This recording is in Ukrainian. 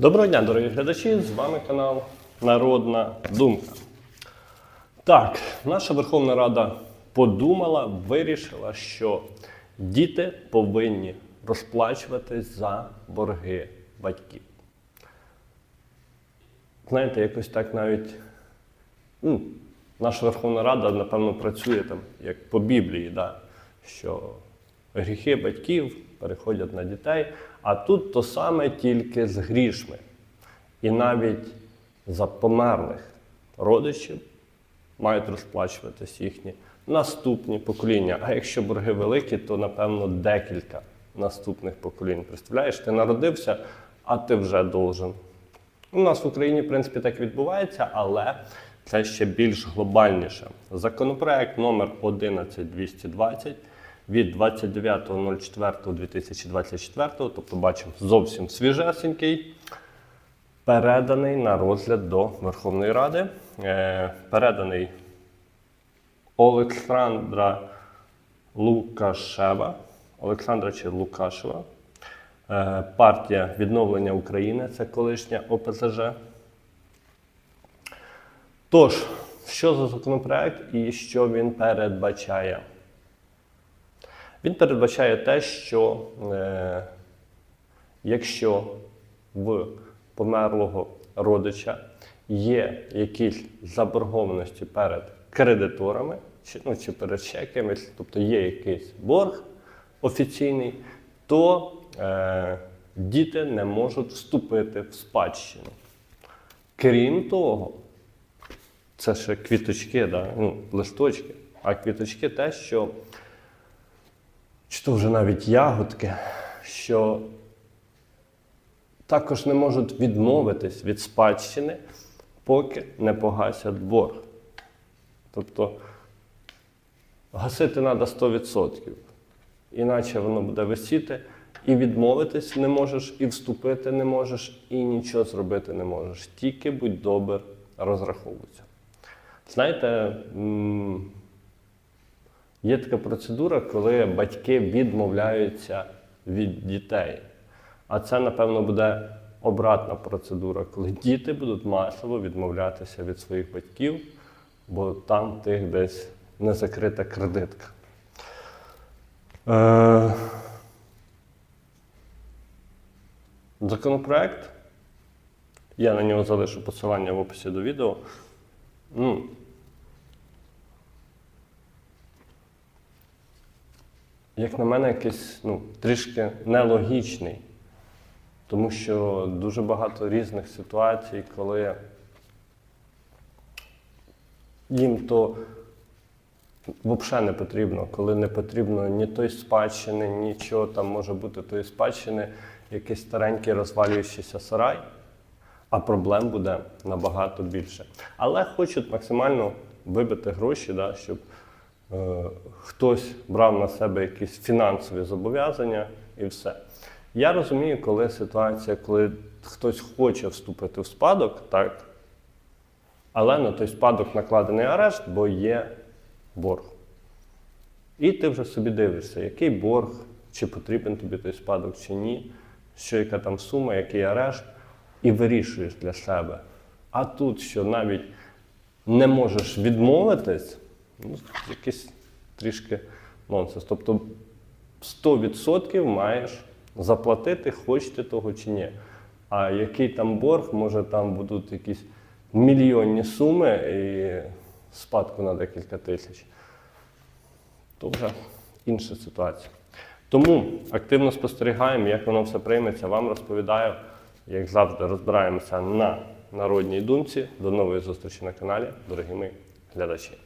Доброго дня, дорогі глядачі! З вами канал Народна Думка. Так, наша Верховна Рада подумала, вирішила, що діти повинні розплачуватись за борги батьків. Знаєте, якось так навіть ну, наша Верховна Рада, напевно, працює там, як по Біблії, да, що гріхи батьків переходять на дітей, а тут то саме тільки з грішми. І навіть за померлих родичів мають розплачуватись їхні наступні покоління. А якщо борги великі, то напевно декілька наступних поколінь. Представляєш, ти народився, а ти вже должен. У нас в Україні, в принципі, так відбувається, але це ще більш глобальніше. Законопроект номер 11220 від 29.04.2024, тобто бачимо зовсім свіжесенький, переданий на розгляд до Верховної Ради. Е, переданий Олександра Лукашева. Олександра чи Лукашева. Е, Партія відновлення України, це колишня ОПЗЖ. Тож, що за законопроект і що він передбачає? Він передбачає те, що е, якщо в померлого родича є якісь заборгованості перед кредиторами, чи, ну, чи перед чеками, тобто є якийсь борг офіційний, то е, діти не можуть вступити в спадщину. Крім того, це ще квіточки, да? ну, листочки, а квіточки те, що чи то вже навіть ягодки, що також не можуть відмовитись від спадщини, поки не погасять борг. Тобто гасити треба 100%. Іначе воно буде висіти, і відмовитись не можеш, і вступити не можеш, і нічого зробити не можеш. Тільки будь добр, розраховуйся. Знаєте, Є така процедура, коли батьки відмовляються від дітей. А це, напевно, буде обратна процедура, коли діти будуть масово відмовлятися від своїх батьків, бо там тих десь не закрита кредитка. Е... Законопроект. Я на нього залишу посилання в описі до відео. Як на мене, якийсь ну, трішки нелогічний. Тому що дуже багато різних ситуацій, коли їм то взагалі не потрібно, коли не потрібно ні той спадщини, нічого там може бути тої спадщини, якийсь старенький розвалюючийся сарай, а проблем буде набагато більше. Але хочуть максимально вибити гроші, да, щоб хтось брав на себе якісь фінансові зобов'язання і все. Я розумію, коли ситуація, коли хтось хоче вступити в спадок, так, але на той спадок накладений арешт, бо є борг. І ти вже собі дивишся, який борг, чи потрібен тобі той спадок, чи ні, що яка там сума, який арешт, і вирішуєш для себе. А тут, що навіть не можеш відмовитись, ну, якийсь трішки нонсенс. Тобто 100% маєш заплатити, хочете того чи ні. А який там борг, може там будуть якісь мільйонні суми і спадку на декілька тисяч. То вже інша ситуація. Тому активно спостерігаємо, як воно все прийметься. Вам розповідаю, як завжди, розбираємося на народній думці. До нової зустрічі на каналі, дорогі мої глядачі.